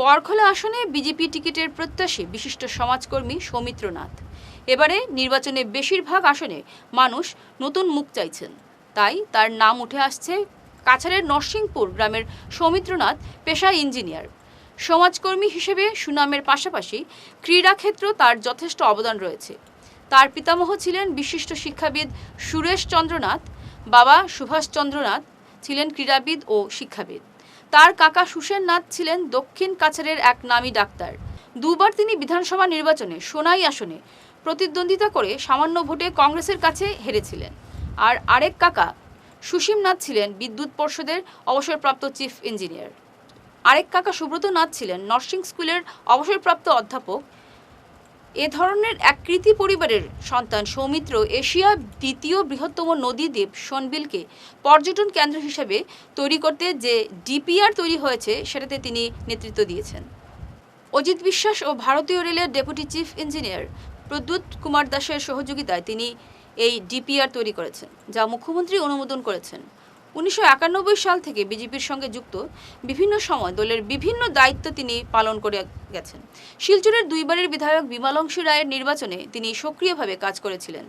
বরখলা আসনে বিজেপি টিকিটের প্রত্যাশী বিশিষ্ট সমাজকর্মী সৌমিত্রনাথ। এবারে নির্বাচনে বেশিরভাগ আসনে মানুষ নতুন মুখ চাইছেন। তাই তার নাম উঠে আসছে কাছাড়ের নরসিংপুর গ্রামের সৌমিত্রনাথ পেশা ইঞ্জিনিয়ার। সমাজকর্মী হিসেবে সুনামের পাশাপাশি ক্রীড়াক্ষেত্র তার যথেষ্ট অবদান রয়েছে। তার পিতামহ ছিলেন বিশিষ্ট শিক্ষাবিদ সুরেশ চন্দ্রনাথ, বাবা সুভাষ চন্দ্রনাথ ছিলেন ক্রীড়াবিদ ও শিক্ষাবিদ। তার কাকা সুসেন নাথ ছিলেন দক্ষিণ কাছাড়ের এক নামী ডাক্তার। দুবার তিনি বিধানসভা নির্বাচনে সোনাই আসনে প্রতিদ্বন্দ্বিতা করে সামান্য ভোটে কংগ্রেসের কাছে হেরেছিলেন। আর আরেক কাকা সুসীম নাথ ছিলেন বিদ্যুৎ পর্ষদের অবসরপ্রাপ্ত চিফ ইঞ্জিনিয়ার। আরেক কাকা সুব্রত নাথ ছিলেন নার্সিং স্কুলের অবসরপ্রাপ্ত অধ্যাপক এ ধরনের এক কৃতি পরিবারের সন্তান সৌমিত্র এশিয়ার দ্বিতীয় বৃহত্তম নদী দ্বীপ সোনবিলকে পর্যটন কেন্দ্র হিসেবে তৈরি করতে যে ডিপিআর তৈরি হয়েছে, সেটাতে তিনি নেতৃত্ব দিয়েছেন। অজিত বিশ্বাস ও ভারতীয় রেলের deputy chief engineer Pradyut Kumar দাসের সহযোগিতায় তিনি এই ডিপিআর তৈরি করেছেন, যা মুখ্যমন্ত্রী অনুমোদন করেছেন। উনিশশো একানব্বই সাল থেকে বিজেপির সঙ্গে যুক্ত বিভিন্ন সময় দলের বিভিন্ন দায়িত্ব তিনি পালন করে গেছেন। শিলচরের দুইবারের বিধায়ক বিমালংশী রায়ের নির্বাচনে তিনি সক্রিয়ভাবে কাজ করেছিলেন।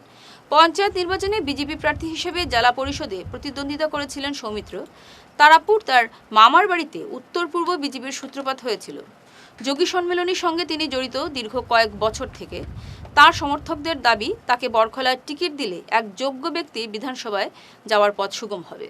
পঞ্চায়েত নির্বাচনে বিজেপি প্রার্থী হিসেবে জেলা পরিষদে প্রতিদ্বন্দ্বিতা করেছিলেন সৌমিত্র। তারাপুর তার মামার বাড়িতে উত্তর পূর্ব বিজেপির সূত্রপাত হয়েছিল। যোগী সম্মেলনের সঙ্গে তিনি জড়িত দীর্ঘ কয়েক বছর থেকে। তার সমর্থকদের দাবি, তাকে বরখলার টিকিট দিলে এক যোগ্য ব্যক্তি বিধানসভায় যাওয়ার পথ সুগম হবে।